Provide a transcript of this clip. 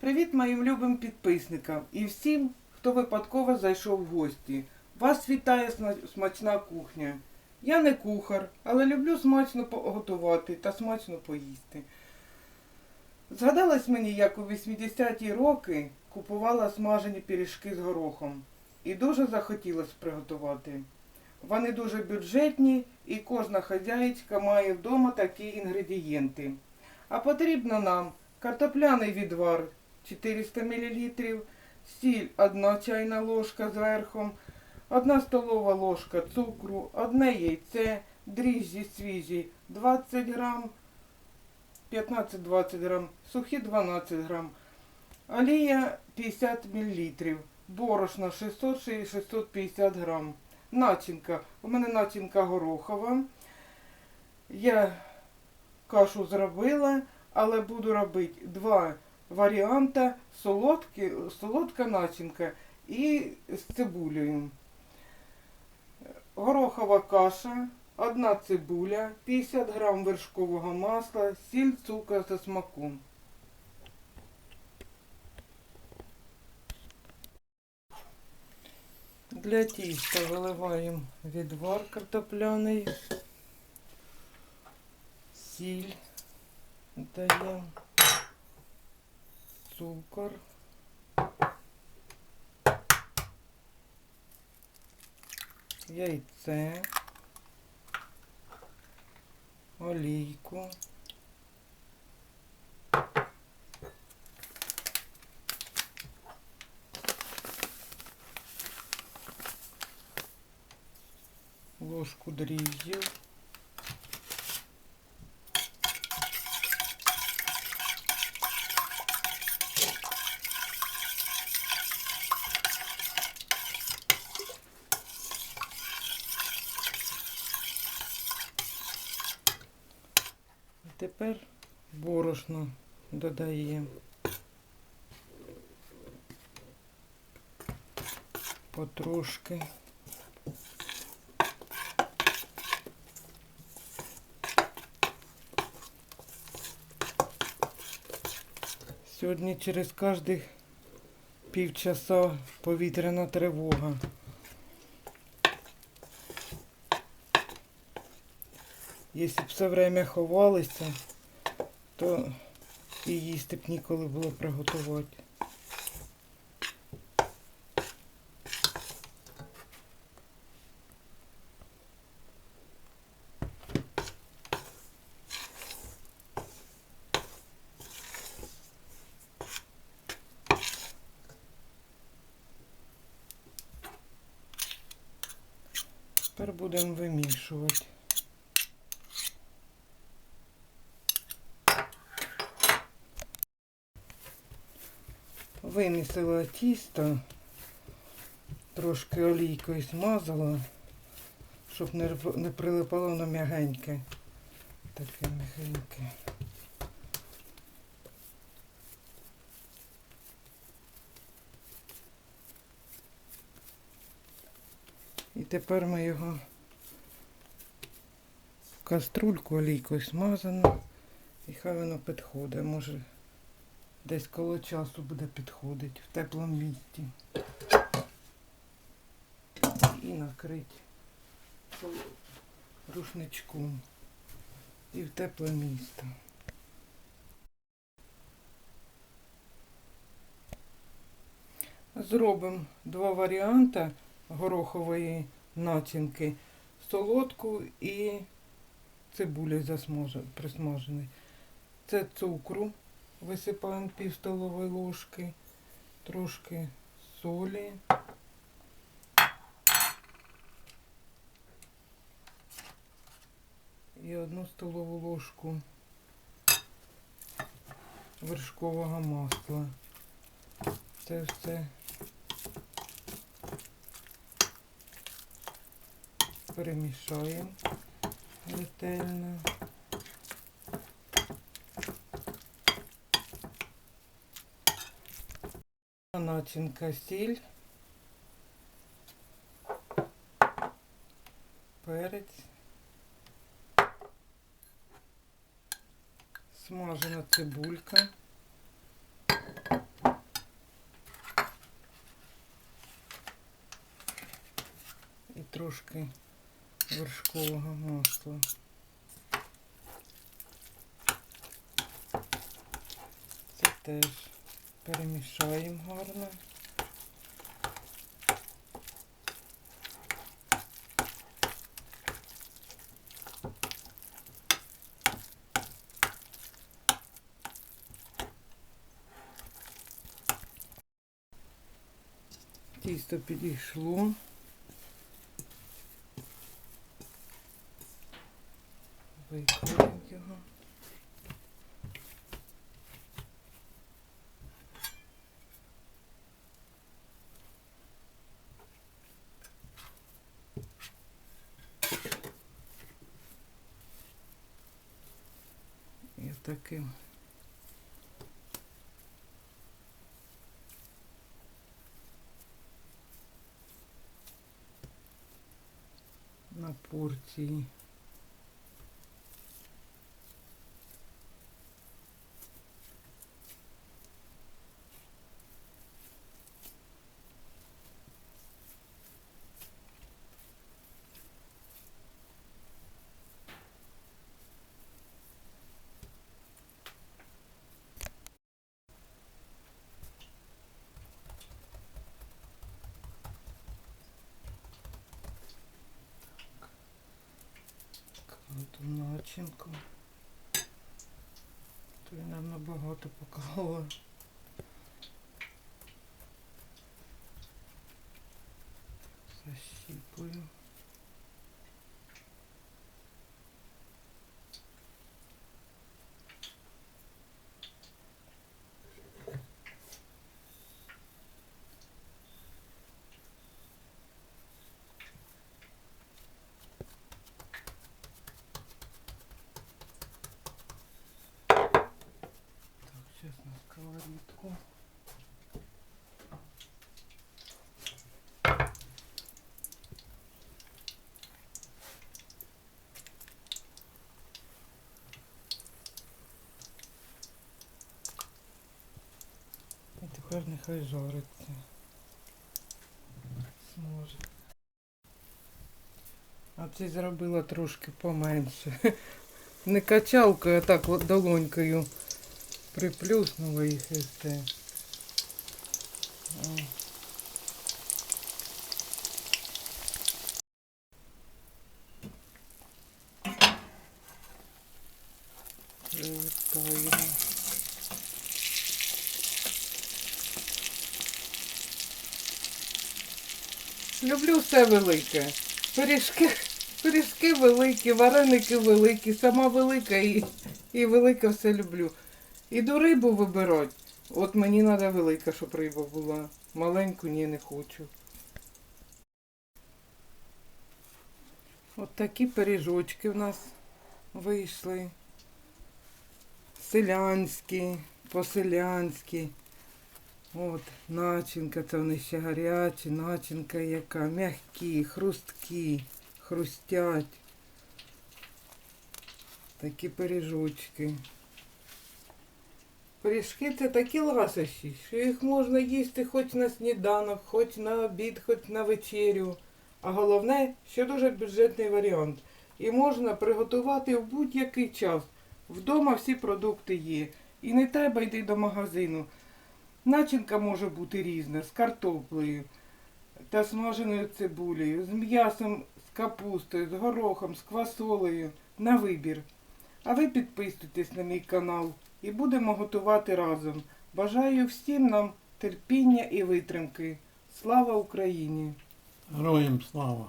Привіт моїм любим підписникам і всім, хто випадково зайшов в гості. Вас вітає смачна кухня. Я не кухар, але люблю смачно готувати та смачно поїсти. Згадалось мені, як у 80-ті роки купувала смажені пиріжки з горохом. І дуже захотілося приготувати. Вони дуже бюджетні і кожна хазяїчка має вдома такі інгредієнти. А потрібно нам картопляний відвар 400 мл, сіль 1 чайна ложка з верхом, 1 столова ложка цукру, одне яйце, дріжджі свіжі 20 грам, 15-20 грам, сухі 12 грам, олія 50 мл, борошно 600-650 грам. Начинка. У мене начинка горохова. Я кашу зробила, але буду робити два варіанти солодкі, солодка начинка і з цибулею. Горохова каша, одна цибуля, 50 грам вершкового масла, сіль, цукор за смаком. Для тіста виливаємо відвар картопляний, сіль даємо, цукор, яйце, олійку. ложку дріжджів. Тепер борошно додаємо. Потрошки. Сьогодні через кожних півчаса повітряна тривога. Якщо б все время ховалися, то і їсти б ніколи було приготувати. Тепер будемо вимішувати. Вимісила тісто, трошки олійкою смазала, щоб не, не прилипало воно м'ягеньке. Таке м'ягеньке. І тепер ми його в каструльку олійкою смазано. І хай воно підходить. Може десь коло часу буде підходити в теплому місці. І накрити рушничком. І в тепле місце. Зробимо два варіанти горохової начинки. Солодку і цибулі присмажений. Це цукру. Висипаємо пів столової ложки, трошки солі. І одну столову ложку вершкового масла. Це все перемішаємо ретельно. начинка сіль, перець. Смажена цибулька. І трошки вершкового масла. Це теж перемішаємо гарно. Тісто підійшло. Викладемо його. І таким на порції. Начинку. То я нам набагато поклала. Засіпую. Нехай жариться. Зможе. А це зробила трошки поменше. Не качалкою, а так от долонькою приплюснула їх і все. О. Люблю все велике. Пиріжки, пиріжки великі, вареники великі, сама велика і, і велике все люблю. Іду рибу вибирати. От мені треба велика, щоб риба була. Маленьку ні, не хочу. От такі пиріжочки в нас вийшли. Селянські, по-селянськи. От, начинка, це вони ще гарячі, начинка яка, м'які, хрусткі, хрустять. Такі пиріжочки. Пиріжки це такі ласощі, що їх можна їсти хоч на сніданок, хоч на обід, хоч на вечерю. А головне, що дуже бюджетний варіант. І можна приготувати в будь-який час. Вдома всі продукти є. І не треба йти до магазину. Начинка може бути різна, з картоплею та смаженою цибулею, з м'ясом, з капустою, з горохом, з квасолею, на вибір. А ви підписуйтесь на мій канал і будемо готувати разом. Бажаю всім нам терпіння і витримки. Слава Україні! Героям слава!